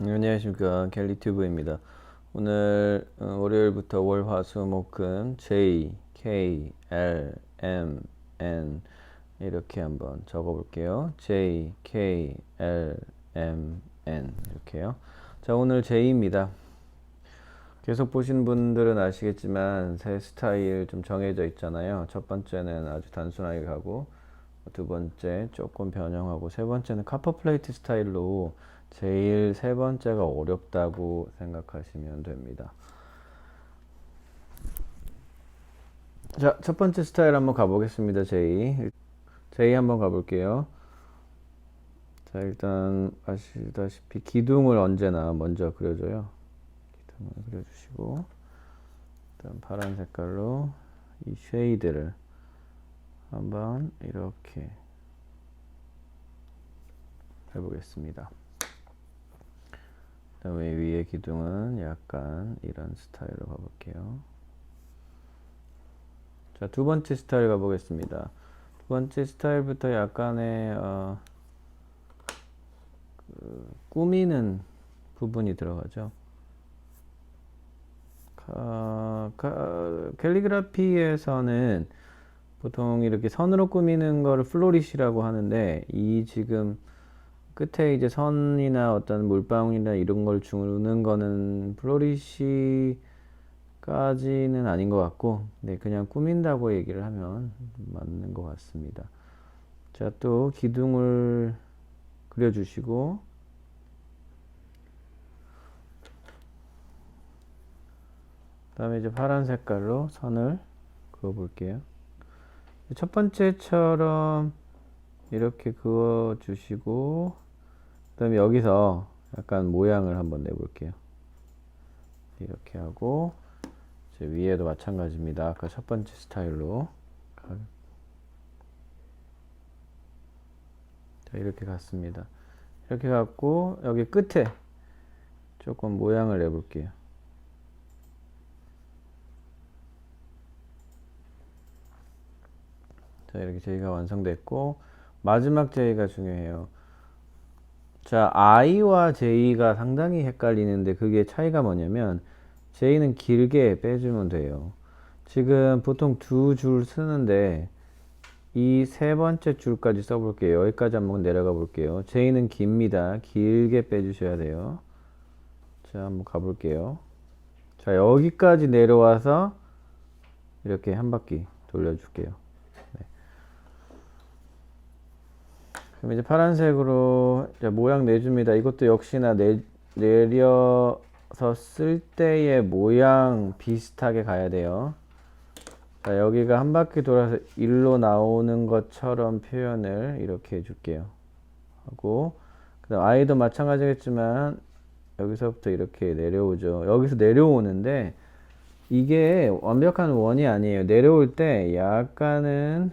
안녕하십니까 갤리튜브입니다. 오늘 어, 월요일부터 월 화 수 목 금 J, K, L, M, N 이렇게 한번 적어볼게요. J, K, L, M, N 이렇게요. 자 오늘 J입니다. 계속 보신 분들은 아시겠지만 새 스타일 좀 정해져 있잖아요. 첫 번째는 아주 단순하게 가고 두 번째 조금 변형하고 세 번째는 카퍼 플레이트 스타일로 제일 세 번째가 어렵다고 생각하시면 됩니다. 자, 첫 번째 스타일 한번 가보겠습니다. J. J 한번 가볼게요. 자, 일단 아시다시피 기둥을 언제나 먼저 그려줘요. 기둥을 그려주시고, 일단 파란 색깔로 이 쉐이드를 한번 이렇게 해보겠습니다. 그다음에 위에 기둥은 약간 이런 스타일로 가볼게요. 자, 두 번째 스타일 가보겠습니다. 두 번째 스타일부터 약간의 어, 그 꾸미는 부분이 들어가죠. 가, 가, 캘리그라피에서는 보통 이렇게 선으로 꾸미는 거를 플로리시라고 하는데 이 지금 끝에 이제 선이나 어떤 물방울이나 이런 걸 주는 거는 플로리시까지는 아닌 것 같고, 네, 그냥 꾸민다고 얘기를 하면 맞는 것 같습니다. 자, 또 기둥을 그려주시고, 그 다음에 이제 파란 색깔로 선을 그어 볼게요. 첫 번째처럼 이렇게 그어 주시고 그 다음에 여기서 약간 모양을 한번 내볼게요. 이렇게 하고 위에도 마찬가지입니다. 아까 첫 번째 스타일로 자 이렇게 갔습니다. 이렇게 갖고 여기 끝에 조금 모양을 내볼게요. 자 이렇게 제이가 완성됐고 마지막 제이가 중요해요. 자 I와 J가 상당히 헷갈리는데 그게 차이가 뭐냐면 J는 길게 빼주면 돼요. 지금 보통 두 줄 쓰는데 이 세 번째 줄까지 써볼게요. 여기까지 한번 내려가 볼게요. J는 깁니다. 길게 빼주셔야 돼요. 자 한번 가볼게요. 자 여기까지 내려와서 이렇게 한 바퀴 돌려줄게요. 그럼 이제 파란색으로 이제 모양 내줍니다. 이것도 역시나 내, 내려서 쓸 때의 모양 비슷하게 가야 돼요. 자, 여기가 한 바퀴 돌아서 일로 나오는 것처럼 표현을 이렇게 해줄게요. 하고, 그 다음 아이도 마찬가지겠지만, 여기서부터 이렇게 내려오죠. 여기서 내려오는데, 이게 완벽한 원이 아니에요. 내려올 때 약간은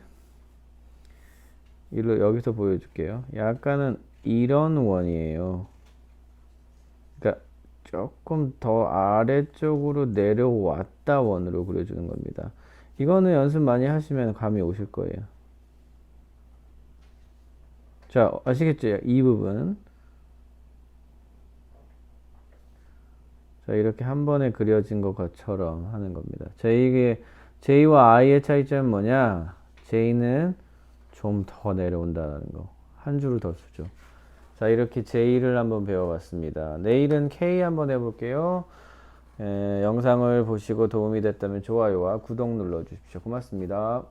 일로 여기서 보여줄게요. 약간은 이런 원이에요. 그러니까 조금 더 아래쪽으로 내려왔다 원으로 그려주는 겁니다. 이거는 연습 많이 하시면 감이 오실 거예요. 자, 아시겠죠? 이 부분. 자, 이렇게 한 번에 그려진 것처럼 하는 겁니다. 자, 이게 J와 I의 차이점은 뭐냐? J는 좀 더 내려온다는 거. 한 줄을 더 쓰죠. 자, 이렇게 J를 한번 배워봤습니다. 내일은 K 한번 해볼게요. 에, 영상을 보시고 도움이 됐다면 좋아요와 구독 눌러주십시오. 고맙습니다.